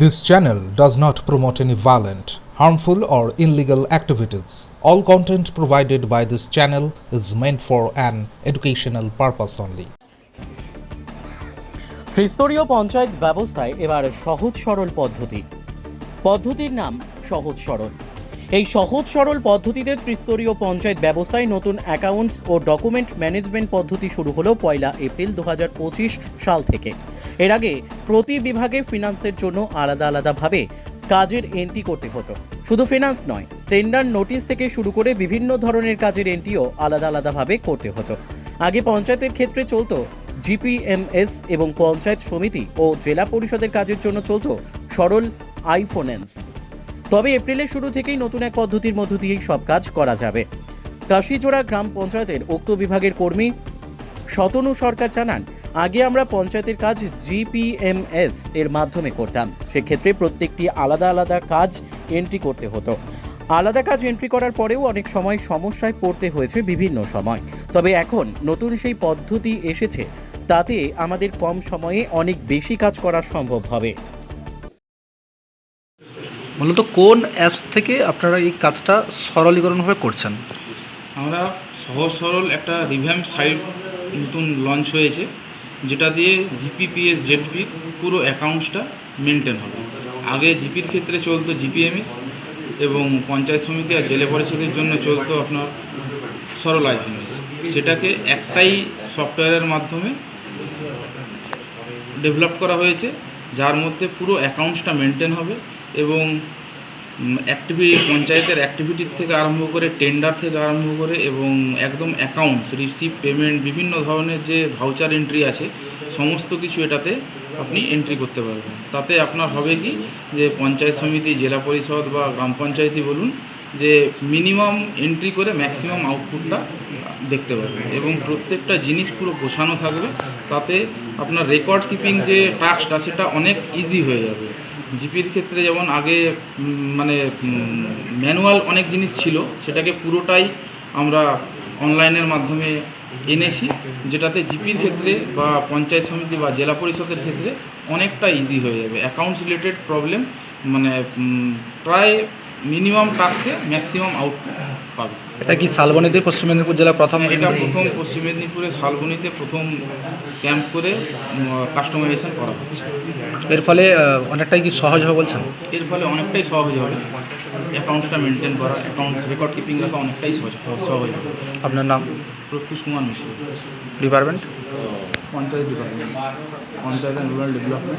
This channel does not promote any violent, harmful, or illegal activities. All content provided by this channel is meant for an educational purpose only. ত্রিস্তরীয় panchayat ব্যবস্থায় এবার সহজ সরল পদ্ধতি পদ্ধতির নাম সহজ সরল এই সহজ সরল পদ্ধতিতে ত্রিস্তরীয় পঞ্চায়েত ব্যবস্থায় নতুন অ্যাকাউন্টস ও ডকুমেন্ট ম্যানেজমেন্ট পদ্ধতি শুরু হলো পয়লা এপ্রিল দু হাজার পঁচিশ সাল থেকে। এর আগে প্রতি বিভাগে ফিনান্সের জন্য আলাদা আলাদাভাবে কাজের এন্ট্রি করতে হতো। শুধু ফিনান্স নয় টেন্ডার নোটিশ থেকে শুরু করে বিভিন্ন ধরনের কাজের এন্ট্রিও আলাদা আলাদাভাবে করতে হতো। আগে পঞ্চায়েতের ক্ষেত্রে চলতো জিপিএমএস এবং পঞ্চায়েত সমিতি ও জেলা পরিষদের কাজের জন্য চলত সরল আইফোনেন্স তবে এপ্রিলের শুরু থেকেই নতুন এক পদ্ধতির মধ্য দিয়েই সব কাজ করা যাবে। কাশিজোড়া গ্রাম পঞ্চায়েতের উক্ত বিভাগের কর্মী শতনু সরকার জানান, আগে আমরা পঞ্চায়েতের কাজ জিপিএমএস এর মাধ্যমে করতাম। সেক্ষেত্রে প্রত্যেকটি আলাদা আলাদা কাজ এন্ট্রি করতে হতো। আলাদা কাজ এন্ট্রি করার পরেও অনেক সময় সমস্যায় পড়তে হয়েছে বিভিন্ন সময়। তবে এখন নতুন সেই পদ্ধতি এসেছে, তাতে আমাদের কম সময়ে অনেক বেশি কাজ করা সম্ভব হবে। মূলত কোন অ্যাপস থেকে আপনারা এই কাজটা সরলীকরণভাবে করছেন? আমরা সহজ সরল একটা রিভ্যাম সাইট নতুন লঞ্চ হয়েছে, যেটা দিয়ে জিপিপিএস জেডপির পুরো অ্যাকাউন্টসটা মেনটেন হবে। আগে জিপির ক্ষেত্রে চলতো জিপিএমএস এবং পঞ্চায়েত সমিতি আর জেলে পরিষদের জন্য চলতো আপনার সরল আইপিএমএস সেটাকে একটাই সফটওয়্যারের মাধ্যমে ডেভেলপ করা হয়েছে, যার মধ্যে পুরো অ্যাকাউন্টসটা মেনটেন হবে। এবং অ্যাক্টিভিটি পঞ্চায়েতের অ্যাক্টিভিটির থেকে আরম্ভ করে টেন্ডার থেকে আরম্ভ করে এবং একদম অ্যাকাউন্টস রিসিভ পেমেন্ট বিভিন্ন ধরনের যে ভাউচার এন্ট্রি আছে, সমস্ত কিছু এটাতে আপনি এন্ট্রি করতে পারবেন। তাতে আপনার হবে কি যে পঞ্চায়েত সমিতি, জেলা পরিষদ বা গ্রাম পঞ্চায়েতই বলুন যে মিনিমাম এন্ট্রি করে ম্যাক্সিমাম আউটপুটটা দেখতে পারবেন এবং প্রত্যেকটা জিনিস পুরো গোছানো থাকবে। তাতে আপনার রেকর্ড কিপিং যে টাস্কটা সেটা অনেক ইজি হয়ে যাবে। জিপির ক্ষেত্রে যেমন আগে মানে ম্যানুয়াল অনেক জিনিস ছিল, সেটাকে পুরোটাই আমরা অনলাইনের মাধ্যমে এনেছি, যেটাতে জিপির ক্ষেত্রে বা পঞ্চায়েত সমিতি বা জেলা পরিষদের ক্ষেত্রে অনেকটা ইজি হয়ে যাবে। অ্যাকাউন্টস রিলেটেড প্রবলেম মানে প্রায় মিনিমাম টাস্কে ম্যাক্সিমাম আউটপুট পাবে। এটা কি শালবনীতে পশ্চিম মেদিনীপুর জেলা প্রথম? এটা প্রথম পশ্চিম মেদিনীপুরে শালবনীতে প্রথম ক্যাম্প করে কাস্টমাইজেশন করা হচ্ছে। এর ফলে অনেকটাই কি সহজ হবে বলছেন? এর ফলে অনেকটাই সহজ হবে। অ্যাকাউন্টসটা মেনটেন করা অ্যাকাউন্টস রেকর্ড কিপিং রাখা অনেকটাই সহজ সহজ হবে। আপনার নাম? Pratyush Kumar Mishra. Department? Panchayat department. Panchayat and rural development